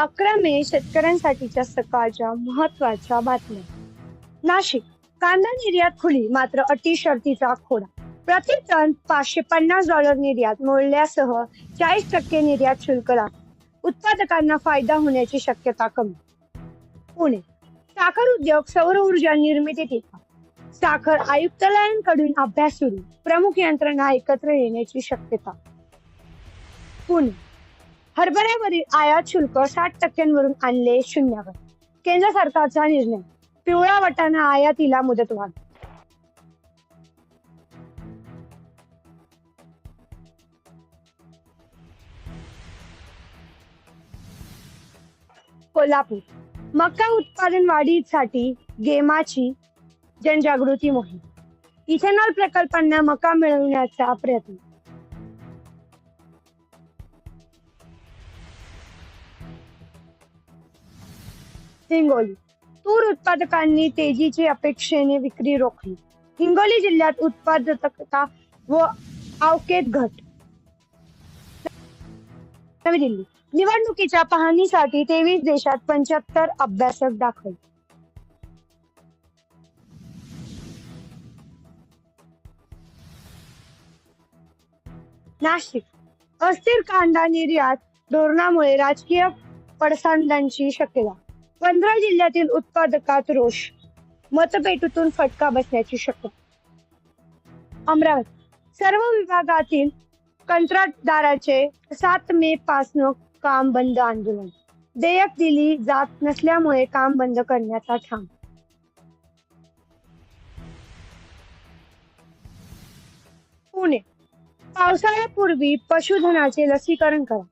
अकरा मे शेतकऱ्यांसाठीच्या सकाळच्या महत्त्वाच्या बातम्या. नाशिक कांदा निर्यात खुली मात्र अटी शर्तीचा खोडा. प्रति टन पाचशे पन्नास डॉलर निर्यात मोडल्यासह चाळीस टक्के निर्यात शुल्क लाभ. उत्पादकांना फायदा होण्याची शक्यता कमी. पुणे साखर उद्योग सौर ऊर्जा निर्मितीत येतात साखर आयुक्तालयांकडून अभ्यास सुरू. प्रमुख यंत्रणा एकत्र येण्याची शक्यता. पुणे हरभऱ्यावरील आयात शुल्क साठ टक्क्यांवरून आणले शून्यावर. केंद्र सरकारचा निर्णय. पिवळा वाटाणा आयातीला मुदतवाढ कोल्हापूर. मका उत्पादन वाढीसाठी गेमाची जनजागृती मोहीम. इथेनॉल प्रकल्पांना मका मिळवण्याचा प्रयत्न. हिंगोली. तूर उत्पादकांनी तेजीची अपेक्षेने विक्री रोखली. हिंगोली जिल्ह्यात उत्पादकता व अवकेत घट. नवी दिल्ली. निवडणुकीच्या पाहणीसाठी तेवीस देशात पंच्याहत्तर अभ्यासक दाखल. नाशिक. अस्थिर कांदा निर्यात धोरणामुळे राजकीय पडसादांची शक्यता. पंधरा जिल्ह्यातील उत्पादकात रोष मतपेटीतून फटका बसण्याची शक्यता अमरावती सर्व विभागातील कंत्राटदाराचे सात मे पासन काम बंद आंदोलन. देयक दिली जात नसल्यामुळे काम बंद करण्याचा ठाम. पुणे पावसाळ्यापूर्वी पशुधनाचे लसीकरण करा.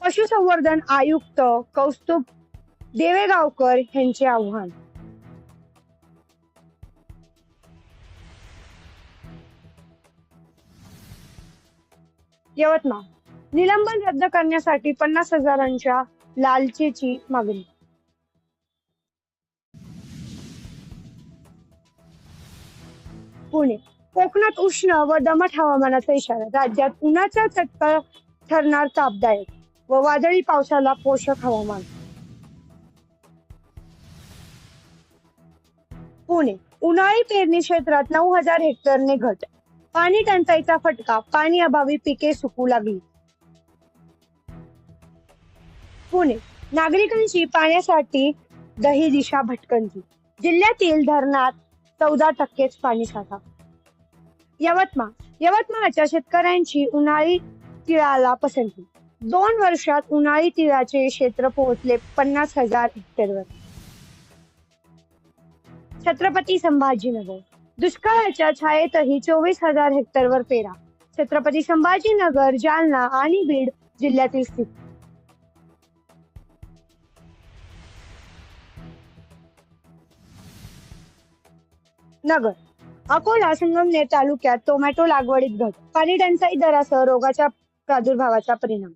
पशुसंवर्धन आयुक्त कौस्तुभ देवेगावकर यांचे आव्हान. यवतमाळ. निलंबन रद्द करण्यासाठी पन्नास हजारांच्या लालचेची मागणी. पुणे. कोकणात उष्ण व दमट हवामानाचा इशारा. राज्यात उन्हाचा चटका ठरणार तापदायक व वादळी पावसाला पोषक हवामान. पुणे. उन्हाळी पेरणी क्षेत्रात नऊ हजार हेक्टरने घट. पाणी टंचाईचा फटका पाणी अभावी पिके सुकू लागली. पुणे. नागरिकांची पाण्यासाठी दही दिशा भटकंती. जिल्ह्यातील धरणात चौदा टक्केच पाणी साठा. यवतमाळ. यवतमाळच्या शेतकऱ्यांची उन्हाळी तिळाला पसंती. दोन वर्षात उन्हाळी तिळाचे क्षेत्र पोहोचले पन्नास हजार हेक्टरवर. छत्रपती संभाजीनगर दुष्काळाच्या छायेतही चोवीस हजार हेक्टरवर पेरा. छत्रपती संभाजीनगर जालना आणि बीड जिल्ह्यातील स्थिती. नगर. अकोला संगमनेर तालुक्यात टोमॅटो लागवडीत घट. पाणी टंचाई दरासह रोगाच्या प्रादुर्भावाचा परिणाम.